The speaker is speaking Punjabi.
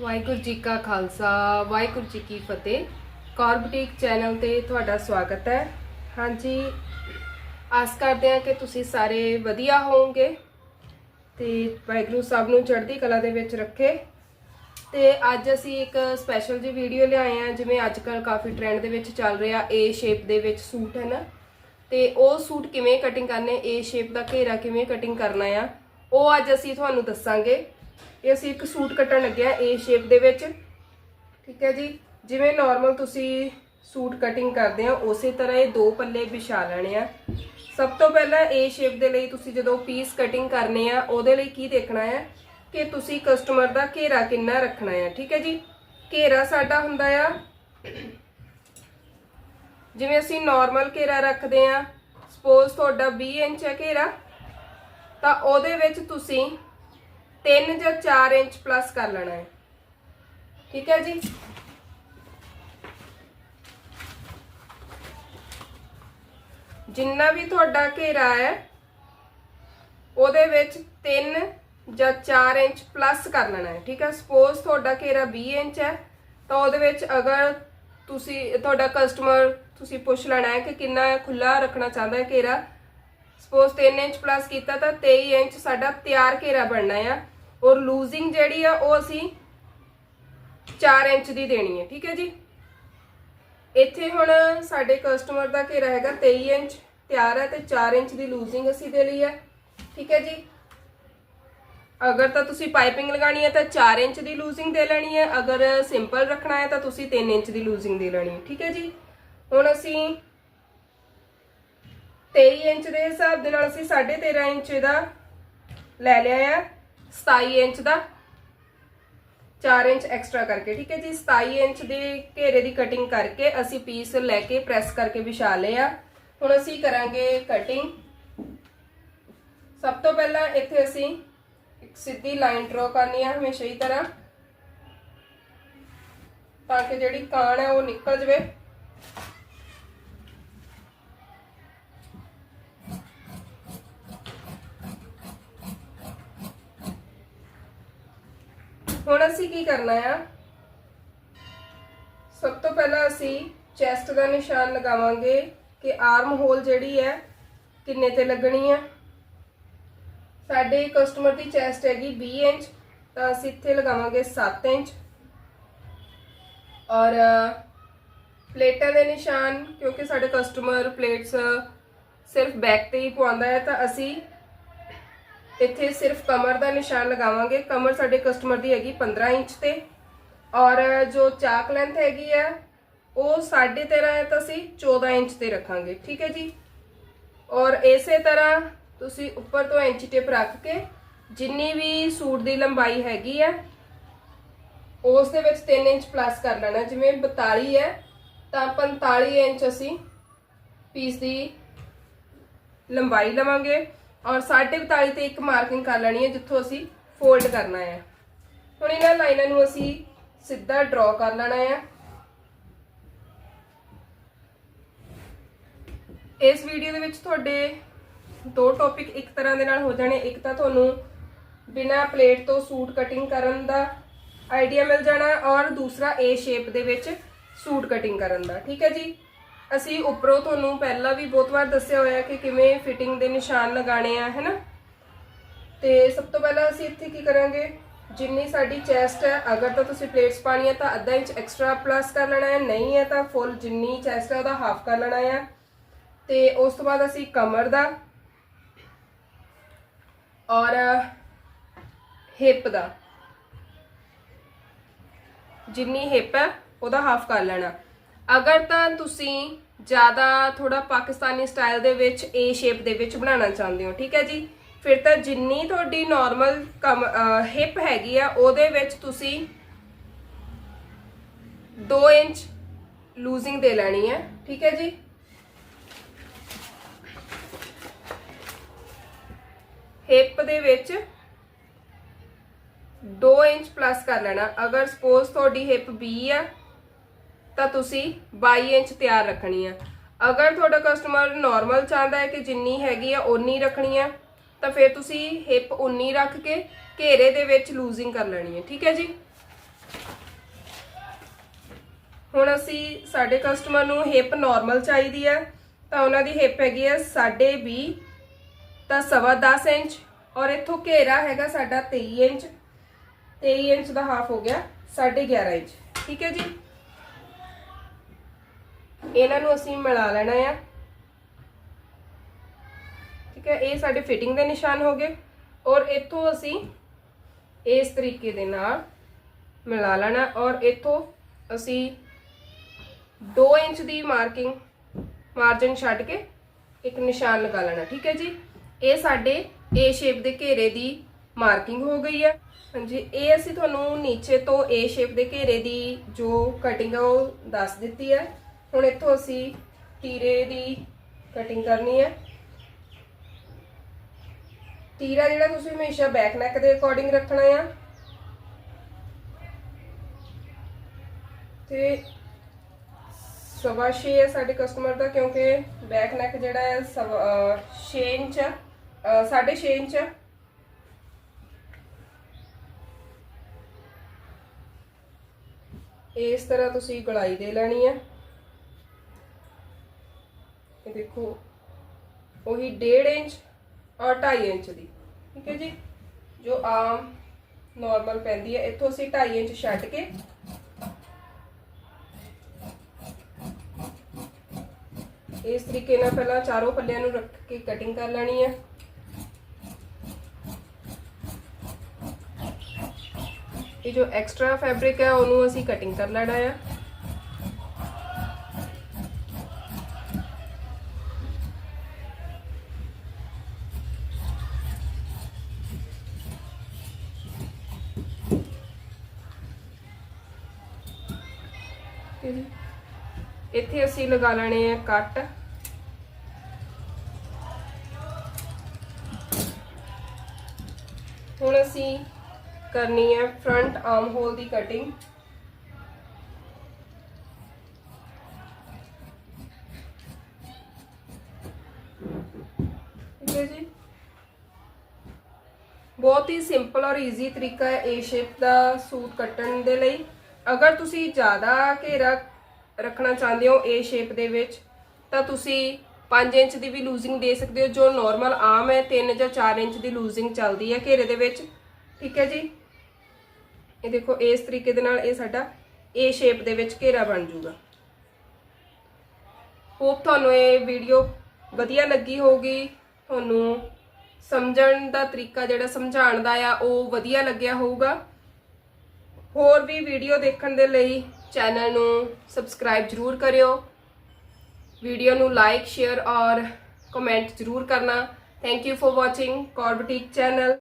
ਵਾਹਿਗੁਰੂ ਜੀ ਕਾ ਖਾਲਸਾ, ਵਾਹਿਗੁਰੂ ਜੀ ਕੀ ਫਤਿਹ। ਕੌਰ ਬੁਟੀਕ ਚੈਨਲ ਤੇ ਤੁਹਾਡਾ ਸਵਾਗਤ ਹੈ। ਹਾਂਜੀ, ਆਸ ਕਰਦੇ ਹਾਂ ਕਿ ਤੁਸੀਂ ਸਾਰੇ ਵਧੀਆ ਹੋਵੋਗੇ ਤੇ ਵਾਹਿਗੁਰੂ ਸਭ ਨੂੰ ਚੜ੍ਹਦੀ ਕਲਾ ਦੇ ਵਿੱਚ ਰੱਖੇ। ਤੇ ਅੱਜ ਅਸੀਂ ਇੱਕ ਸਪੈਸ਼ਲ ਜੀ ਵੀਡੀਓ ਲਿਆਏ ਆ ਜਿਵੇਂ ਅੱਜ ਕੱਲ ਕਾਫੀ ਟ੍ਰੈਂਡ ਦੇ ਵਿੱਚ ਚੱਲ ਰਿਹਾ ਏ ਸ਼ੇਪ ਦੇ ਵਿੱਚ ਸੂਟ, ਹੈ ਨਾ? ਤੇ ਉਹ ਸੂਟ ਕਿਵੇਂ ਕਟਿੰਗ ਕਰਨੇ ਏ ਸ਼ੇਪ ਦਾ ਘੇਰਾ ਕਿਵੇਂ ਕਟਿੰਗ ਕਰਨਾ ਆ, ਉਹ ਅੱਜ ਅਸੀਂ ਤੁਹਾਨੂੰ ਦੱਸਾਂਗੇ। ਇਹ ਅਸੀਂ ਇੱਕ ਸੂਟ ਕੱਟਣ ਲੱਗਿਆ ਏ ਸ਼ੇਪ ਦੇ ਵਿੱਚ। ਠੀਕ ਹੈ ਜੀ? ਜਿਵੇਂ ਨਾਰਮਲ ਤੁਸੀਂ ਸੂਟ ਕਟਿੰਗ ਕਰਦੇ ਆ, ਉਸੇ ਤਰ੍ਹਾਂ ਇਹ ਦੋ ਪੱਲੇ ਵਿਛਾ ਲੈਣੇ ਆ। ਸਭ ਤੋਂ ਪਹਿਲਾਂ ਏ ਸ਼ੇਪ ਦੇ ਲਈ ਤੁਸੀਂ ਜਦੋਂ ਪੀਸ ਕਟਿੰਗ ਕਰਨੇ ਆ, ਉਹਦੇ ਲਈ ਕੀ ਦੇਖਣਾ ਹੈ ਕਿ ਤੁਸੀਂ ਕਸਟਮਰ ਦਾ ਘੇਰਾ ਕਿੰਨਾ ਰੱਖਣਾ ਹੈ ਠੀਕ ਹੈ ਜੀ? ਘੇਰਾ ਸਾਡਾ ਹੁੰਦਾ ਆ, ਜਿਵੇਂ ਅਸੀਂ ਨਾਰਮਲ ਘੇਰਾ ਰੱਖਦੇ ਆ ਸਪੋਜ਼ ਤੁਹਾਡਾ 20 ਇੰਚ ਹੈ ਘੇਰਾ, ਤਾਂ ਉਹਦੇ ਵਿੱਚ ਤੁਸੀਂ 3 ਜਾਂ 4 ਇੰਚ ਪਲੱਸ ਕਰ ਲੈਣਾ ਹੈ। ਠੀਕ ਹੈ ਜੀ? ਜਿੰਨਾ ਵੀ ਤੁਹਾਡਾ ਘੇਰਾ ਹੈ, ਉਹਦੇ ਵਿੱਚ 3 ਜਾਂ 4 ਇੰਚ ਪਲੱਸ ਕਰ ਲੈਣਾ ਹੈ। ਠੀਕ ਹੈ? ਸਪੋਜ਼ ਤੁਹਾਡਾ ਘੇਰਾ 20 ਇੰਚ ਹੈ, ਤਾਂ ਉਹਦੇ ਵਿੱਚ ਅਗਰ ਤੁਸੀਂ, ਤੁਹਾਡਾ ਕਸਟਮਰ ਤੁਸੀਂ ਪੁੱਛ ਲੈਣਾ ਹੈ ਕਿ ਕਿੰਨਾ ਖੁੱਲਾ ਰੱਖਣਾ ਚਾਹੁੰਦਾ ਹੈ ਘੇਰਾ। ਸਪੋਜ਼ 3 ਇੰਚ ਪਲੱਸ ਕੀਤਾ ਤਾਂ 23 ਇੰਚ ਸਾਡਾ ਤਿਆਰ ਘੇਰਾ ਬਣਨਾ ਆ ਔਰ ਲੂਜ਼ਿੰਗ ਜਿਹੜੀ ਆ ਉਹ ਅਸੀਂ 4 ਇੰਚ ਦੀ ਦੇਣੀ ਹੈ, ਠੀਕ ਹੈ ਜੀ? ਇੱਥੇ ਹੁਣ ਸਾਡੇ ਕਸਟਮਰ ਦਾ ਘੇਰਾ ਹੈਗਾ 23 ਇੰਚ, ਤਿਆਰ ਹੈ ਤੇ 4 ਇੰਚ ਦੀ ਲੂਜ਼ਿੰਗ ਅਸੀਂ ਦੇ ਲਈ ਹੈ, ਠੀਕ ਹੈ ਜੀ? ਅਗਰ ਤਾਂ ਤੁਸੀਂ ਪਾਈਪਿੰਗ ਲਗਾਣੀ ਹੈ ਤਾਂ 4 ਇੰਚ ਦੀ ਲੂਜ਼ਿੰਗ ਦੇ ਲੈਣੀ ਹੈ, ਅਗਰ ਸਿੰਪਲ ਰੱਖਣਾ ਹੈ ਤਾਂ ਤੁਸੀਂ 3 ਇੰਚ ਦੀ ਲੂਜ਼ਿੰਗ ਦੇ ਲੈਣੀ ਹੈ, ਠੀਕ ਹੈ ਜੀ? ਹੁਣ ਅਸੀਂ 23 ਇੰਚ ਦੇ ਹਿਸਾਬ ਦੇ ਨਾਲ ਅਸੀਂ 13.5 ਇੰਚ ਦਾ ਲੈ ਲਿਆ ਆ। 27 ਇੰਚ ਦਾ 4 ਇੰਚ ਐਕਸਟਰਾ ਕਰਕੇ, ਠੀਕ ਹੈ ਜੀ? 27 ਇੰਚ ਦੇ ਘੇਰੇ ਦੀ ਕਟਿੰਗ ਕਰਕੇ ਅਸੀਂ ਪੀਸ ਲੈ ਕੇ ਪ੍ਰੈਸ ਕਰਕੇ ਵਿਛਾ ਲਏ ਆ। ਹੁਣ ਅਸੀਂ ਕਰਾਂਗੇ ਕਟਿੰਗ ਸਭ ਤੋਂ ਪਹਿਲਾਂ ਇੱਥੇ ਅਸੀਂ ਇੱਕ ਸਿੱਧੀ ਲਾਈਨ ਡਰਾ ਕਰਨੀ ਆ, ਹਮੇਸ਼ਾ ਹੀ ਤਰ੍ਹਾਂ। ਤਾਂ ਕਿ ਜਿਹੜੀ ਕਾਣ ਹੈ ਉਹ ਨਿਕਲ ਜਵੇ ਹੁਣ ਅਸੀਂ ਕੀ ਕਰਨਾ ਆ? ਸਭ ਤੋਂ ਪਹਿਲਾਂ ਅਸੀਂ ਚੈਸਟ ਦਾ ਨਿਸ਼ਾਨ ਲਗਾਵਾਂਗੇ ਕਿ ਆਰਮ ਹੋਲ ਜਿਹੜੀ ਹੈ, ਕਿੰਨੇ ਤੇ ਲੱਗਣੀ ਹੈ ਸਾਡੇ ਕਸਟਮਰ ਦੀ ਚੈਸਟ ਹੈਗੀ 20 ਇੰਚ, ਤਾਂ ਅਸੀਂ ਇੱਥੇ ਲਗਾਵਾਂਗੇ 7 ਇੰਚ। ਔਰ, ਪਲੇਟਾਂ ਦੇ ਨਿਸ਼ਾਨ, ਕਿਉਂਕਿ ਸਾਡੇ ਕਸਟਮਰ ਪਲੇਟਸ ਸਿਰਫ ਬੈਕ ਤੇ ਹੀ ਪਵਾਉਂਦਾ ਹੈ, ਤਾਂ ਅਸੀਂ ਇੱਥੇ ਸਿਰਫ ਕਮਰ ਦਾ ਨਿਸ਼ਾਨ ਲਗਾਵਾਂਗੇ। ਕਮਰ ਸਾਡੇ ਕਸਟਮਰ ਦੀ ਹੈਗੀ 15 ਇੰਚ ਤੇ। ਔਰ ਜੋ ਚਾਕ ਲੈਂਥ ਹੈਗੀ ਹੈ, ਉਹ 13.5 ਹੈ ਤਾਂ ਅਸੀਂ 14 ਇੰਚ ਤੇ ਰੱਖਾਂਗੇ। ਠੀਕ ਹੈ ਜੀ? ਔਰ ਇਸੇ ਤਰ੍ਹਾਂ ਤੁਸੀਂ ਉੱਪਰ ਤੋਂ ਇੰਚ ਟੇਪ ਰੱਖ ਕੇ ਜਿੰਨੀ ਵੀ ਸੂਟ ਦੀ ਲੰਬਾਈ ਹੈਗੀ ਹੈ, ਉਸ ਦੇ ਵਿੱਚ 3 ਇੰਚ ਪਲੱਸ ਕਰ ਲੈਣਾ। ਜਿਵੇਂ 42 ਹੈ, ਤਾਂ 45 ਇੰਚ ਅਸੀਂ ਪੀਸ ਦੀ ਲੰਬਾਈ ਲਵਾਂਗੇ। ਔਰ 42 ਤੇ ਇੱਕ ਮਾਰਕਿੰਗ ਕਰ ਲੈਣੀ ਹੈ, ਜਿੱਥੋਂ ਅਸੀਂ ਫੋਲਡ ਕਰਨਾ ਹੈ। ਹੁਣ ਇਹਨਾਂ ਲਾਈਨਾਂ ਨੂੰ ਅਸੀਂ ਸਿੱਧਾ ਡਰਾ ਕਰ ਲੈਣਾ ਹੈ। ਇਸ ਵੀਡੀਓ ਦੇ ਵਿੱਚ ਤੁਹਾਡੇ ਦੋ ਟੌਪਿਕ ਇੱਕ ਤਰ੍ਹਾਂ ਦੇ ਨਾਲ ਹੋ ਜਾਣੇ, ਇੱਕ ਤਾਂ ਤੁਹਾਨੂੰ ਬਿਨਾ ਪਲੇਟ ਤੋਂ ਸੂਟ ਕਟਿੰਗ ਕਰਨ ਦਾ ਆਈਡੀਆ ਮਿਲ ਜਾਣਾ ਔਰ ਦੂਸਰਾ ਏ ਸ਼ੇਪ ਦੇ ਵਿੱਚ ਸੂਟ ਕਟਿੰਗ ਕਰਨ ਦਾ। ਠੀਕ ਹੈ ਜੀ? ਅਸੀਂ ਉੱਪਰੋਂ ਤੁਹਾਨੂੰ ਪਹਿਲਾਂ ਵੀ ਬਹੁਤ ਵਾਰ ਦੱਸਿਆ ਹੋਇਆ ਕਿ ਕਿਵੇਂ ਫਿਟਿੰਗ ਦੇ ਨਿਸ਼ਾਨ ਲਗਾਣੇ ਆ ਹੈਨਾ ਤੇ ਸਭ ਤੋਂ ਪਹਿਲਾਂ ਅਸੀਂ ਇੱਥੇ ਕੀ ਕਰਾਂਗੇ? ਜਿੰਨੀ ਸਾਡੀ ਚੈਸਟ ਹੈ, ਅਗਰ ਤਾਂ ਤੁਸੀਂ ਪਲੇਟਸ ਪਾਣੀ ਹੈ ਤਾਂ ਅੱਧਾ ਇੰਚ ਐਕਸਟਰਾ ਪਲੱਸ ਕਰ ਲੈਣਾ ਹੈ, ਨਹੀਂ ਹੈ ਤਾਂ ਫੁੱਲ ਜਿੰਨੀ ਚੈਸਟ ਹੈ ਉਹਦਾ ਹਾਫ ਕਰ ਲੈਣਾ ਹੈ। ਤੇ ਉਸ ਤੋਂ ਬਾਅਦ ਅਸੀਂ ਕਮਰ ਦਾ ਔਰ ਹਿਪ ਦਾ। ਜਿੰਨੀ ਹਿਪ ਹੈ, ਉਹਦਾ ਹਾਫ ਕਰ ਲੈਣਾ। ਅਗਰ ਤਾਂ ਤੁਸੀਂ ਜ਼ਿਆਦਾ ਥੋੜਾ ਪਾਕਿਸਤਾਨੀ ਸਟਾਈਲ ਦੇ ਵਿੱਚ ਏ ਸ਼ੇਪ ਦੇ ਵਿੱਚ ਬਣਾਉਣਾ ਚਾਹੁੰਦੇ ਹੋ, ਠੀਕ ਹੈ ਜੀ? ਫਿਰ ਤਾਂ ਜਿੰਨੀ ਤੁਹਾਡੀ ਨਾਰਮਲ ਹਿਪ ਹੈਗੀ ਆ, ਉਹਦੇ ਵਿੱਚ ਤੁਸੀਂ 2 ਇੰਚ ਲੂਜ਼ਿੰਗ ਦੇ ਲੈਣੀ ਹੈ, ਠੀਕ ਹੈ ਜੀ? ਹਿਪ ਦੇ ਵਿੱਚ 2 ਇੰਚ ਪਲੱਸ ਕਰ ਲੈਣਾ। ਅਗਰ ਸਪੋਜ਼ ਤੁਹਾਡੀ ਹਿਪ 20 ਆ ਤਾਂ ਤੁਸੀਂ 22 ਇੰਚ ਤਿਆਰ ਰੱਖਣੀ ਆ। ਅਗਰ ਤੁਹਾਡਾ ਕਸਟਮਰ ਨਾਰਮਲ ਚਾਹੁੰਦਾ ਹੈ ਕਿ ਜਿੰਨੀ ਹੈਗੀ ਆ, ਓਨੀ ਰੱਖਣੀ ਆ, ਤਾਂ ਫਿਰ ਤੁਸੀਂ ਹਿਪ 19 ਰੱਖ ਕੇ ਘੇਰੇ ਦੇ ਵਿੱਚ ਲੂਜ਼ਿੰਗ ਕਰ ਲੈਣੀ ਹੈ ਠੀਕ ਹੈ ਜੀ? ਹੁਣ ਅਸੀਂ ਸਾਡੇ ਕਸਟਮਰ ਨੂੰ ਹਿਪ ਨਾਰਮਲ ਚਾਹੀਦੀ ਹੈ ਤਾਂ ਉਹਨਾਂ ਦੀ ਹਿਪ ਹੈਗੀ ਹੈ 20 ਤਾਂ ਸਵਾ 10 ਇੰਚ, ਔਰ ਇੱਥੋਂ ਘੇਰਾ ਹੈਗਾ ਸਾਡਾ 23 ਇੰਚ। 23 ਇੰਚ ਦਾ ਹਾਫ ਹੋ ਗਿਆ 11.5 ਇੰਚ, ਠੀਕ ਹੈ ਜੀ? ਇਹਨਾਂ ਨੂੰ ਅਸੀਂ ਮਿਲਾ ਲੈਣਾ ਆ। ਠੀਕ ਹੈ, ਇਹ ਸਾਡੇ ਫਿਟਿੰਗ ਦੇ ਨਿਸ਼ਾਨ ਹੋ ਗਏ ਔਰ ਇੱਥੋਂ ਅਸੀਂ ਇਸ ਤਰੀਕੇ ਦੇ ਨਾਲ ਮਿਲਾ ਲੈਣਾ ਔਰ ਇੱਥੋਂ ਅਸੀਂ 2 ਇੰਚ ਦੀ ਮਾਰਕਿੰਗ ਮਾਰਜਨ ਛੱਡ ਕੇ ਇੱਕ ਨਿਸ਼ਾਨ ਲਗਾ ਲੈਣਾ, ਠੀਕ ਹੈ ਜੀ? ਇਹ ਸਾਡੇ A ਸ਼ੇਪ ਦੇ ਘੇਰੇ ਦੀ ਮਾਰਕਿੰਗ ਹੋ ਗਈ ਹੈ। ਹਾਂਜੀ, ਇਹ ਅਸੀਂ ਤੁਹਾਨੂੰ ਨੀਚੇ ਤੋਂ A ਸ਼ੇਪ ਦੇ ਘੇਰੇ ਦੀ ਜੋ ਕਟਿੰਗ ਆ ਉਹ ਦੱਸ ਦਿੱਤੀ ਹੈ। ਹੁਣ ਇੱਥੋਂ ਅਸੀਂ ਤੀਰੇ ਦੀ ਕਟਿੰਗ ਕਰਨੀ ਹੈ। ਤੀਰਾ ਜਿਹੜਾ ਤੁਸੀਂ ਹਮੇਸ਼ਾ ਬੈਕ ਨੈਕ ਦੇ ਅਕੋਰਡਿੰਗ ਰੱਖਣਾ ਆ। ਤੇ ਸਵਾ ਛੇ ਹੈ ਸਾਡੇ ਕਸਟਮਰ ਦਾ ਕਿਉਂਕਿ ਬੈਕ ਨੈਕ ਜਿਹੜਾ ਹੈ ਸਵਾ 6 ਇੰਚ ਆ, ਸਾਢੇ 6 ਇੰਚ ਆ। ਇਸ ਤਰ੍ਹਾਂ ਤੁਸੀਂ ਗਲਾਈ ਦੇ ਲੈਣੀ ਹੈ। ਇਹ ਦੇਖੋ, ਉਹੀ 1.5 ਇੰਚ ਔਰ 2.5 ਇੰਚ ਦੀ, ਠੀਕ ਹੈ ਜੀ? ਜੋ ਆਮ ਨਾਰਮਲ ਪੈਂਦੀ ਹੈ, ਇੱਥੋਂ ਅਸੀਂ 2.5 ਇੰਚ ਛੱਡ ਕੇ ਇਸ ਤਰੀਕੇ ਨਾਲ ਪਹਿਲਾਂ ਚਾਰੋਂ ਪੱਲਿਆਂ ਨੂੰ ਰੱਖ ਕੇ ਕਟਿੰਗ ਕਰ ਲੈਣੀ ਹੈ। ਇਹ ਜੋ ਐਕਸਟਰਾ ਫੈਬਰਿਕ ਹੈ, ਉਹਨੂੰ ਅਸੀਂ ਕਟਿੰਗ ਕਰ ਲੈਣਾ ਹੈ। ਠੀਕ ਹੈ ਜੀ। ਇੱਥੇ ਅਸੀਂ ਲਗਾ ਲੈਣੇ ਆ ਕੱਟ। ਹੁਣ ਅਸੀਂ ਕਰਨੀ ਹੈ ਫਰੰਟ ਆਰਮ ਹੋਲ ਦੀ ਕਟਿੰਗ। ਠੀਕ ਹੈ ਜੀ। ਬਹੁਤ ਹੀ ਸਿੰਪਲ ਔਰ ਈਜ਼ੀ ਤਰੀਕਾ ਹੈ ਏ ਸ਼ੇਪ ਦਾ ਸੂਟ ਕੱਟਣ ਦੇ ਲਈ। ਅਗਰ ਤੁਸੀਂ ਜ਼ਿਆਦਾ ਘੇਰਾ ਰੱਖਣਾ ਚਾਹੁੰਦੇ ਹੋ ਏ ਸ਼ੇਪ ਦੇ ਵਿੱਚ, ਤਾਂ ਤੁਸੀਂ 5 ਇੰਚ ਦੀ ਵੀ ਲੂਜ਼ਿੰਗ ਦੇ ਸਕਦੇ ਹੋ, ਜੋ ਨਾਰਮਲ ਆਮ ਹੈ 3 ਜਾਂ 4 ਇੰਚ ਦੀ ਲੂਜ਼ਿੰਗ ਚੱਲਦੀ ਹੈ ਘੇਰੇ ਦੇ ਵਿੱਚ। ਠੀਕ ਹੈ ਜੀ? ਇਹ ਦੇਖੋ, ਇਸ ਤਰੀਕੇ ਦੇ ਨਾਲ ਇਹ ਸਾਡਾ ਏ ਸ਼ੇਪ ਦੇ ਵਿੱਚ ਘੇਰਾ ਬਣ ਜਾਊਗਾ। ਹੋਪ ਤੁਹਾਨੂੰ ਇਹ ਵੀਡੀਓ ਵਧੀਆ ਲੱਗੀ ਹੋਊਗੀ। ਤੁਹਾਨੂੰ ਸਮਝਣ ਦਾ ਤਰੀਕਾ ਜਿਹੜਾ ਸਮਝਾਉਣ ਦਾ ਆ, ਉਹ ਵਧੀਆ ਲੱਗਿਆ ਹੋਊਗਾ। ਹੋਰ ਵੀ ਵੀਡੀਓ ਦੇਖਣ ਦੇ ਲਈ ਚੈਨਲ ਨੂੰ ਸਬਸਕ੍ਰਾਈਬ ਜਰੂਰ ਕਰਿਓ। ਵੀਡੀਓ ਨੂੰ ਲਾਈਕ ਸ਼ੇਅਰ ਔਰ ਕਮੈਂਟ ਜਰੂਰ ਕਰਨਾ। Thank you for watching Kaur boutique channel